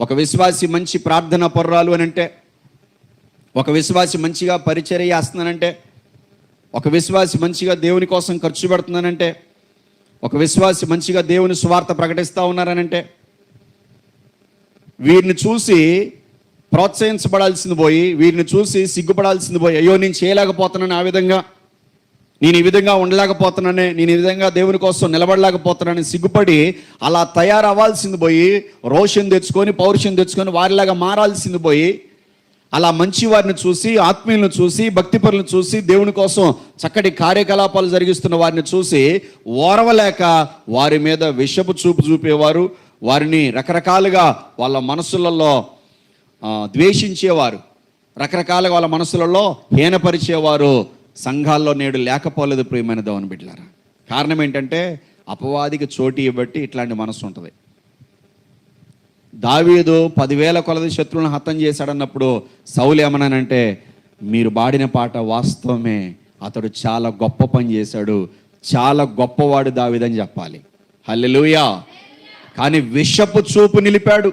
ఒక విశ్వాసి మంచి ప్రార్థన పొర్రాలు అని అంటే ఒక విశ్వాసి మంచిగా పరిచర్య చేస్తున్నానంటే ఒక విశ్వాసి మంచిగా దేవుని కోసం ఖర్చు పెడుతున్నానంటే ఒక విశ్వాసి మంచిగా దేవుని స్వార్థ ప్రకటిస్తూ ఉన్నారనంటే వీరిని చూసి ప్రోత్సహించబడాల్సింది పోయి వీరిని చూసి సిగ్గుపడాల్సింది పోయి అయ్యో నేను చేయలేకపోతున్నాను ఆ విధంగా నేను ఈ విధంగా ఉండలేకపోతున్నానే నేను ఈ విధంగా దేవుని కోసం నిలబడలేకపోతున్నానని సిగ్గుపడి అలా తయారవ్వాల్సింది పోయి రోషన్ తెచ్చుకొని పౌరుషం తెచ్చుకొని వారిలాగా మారాల్సింది పోయి అలా మంచి వారిని చూసి ఆత్మీయులను చూసి భక్తిపరులను చూసి దేవుని కోసం చక్కటి కార్యకలాపాలు జరిగిస్తున్న వారిని చూసి ఓరవలేక వారి మీద విషపు చూపు చూపేవారు వారిని రకరకాలుగా వాళ్ళ మనసులలో ద్వేషించేవారు రకరకాలుగా వాళ్ళ మనసులలో హీనపరిచేవారు సంఘాల్లో నేడు లేకపోలేదు ప్రియమైన దేవుని బిడ్డలారా. కారణం ఏంటంటే అపవాదికి చోటు ఇవ్వబట్టి ఇట్లాంటి మనసు ఉంటుంది. దావీదు పదివేల కొలది శత్రువులను హతం చేశాడన్నప్పుడు సౌలు ఏమన్నానంటే మీరు పాడిన పాట వాస్తవమే. అతడు చాలా గొప్ప పని చేశాడు. చాలా గొప్పవాడు దావిదని చెప్పాలి. హల్లెలూయా. కానీ విషపు చూపు నిలిపాడు.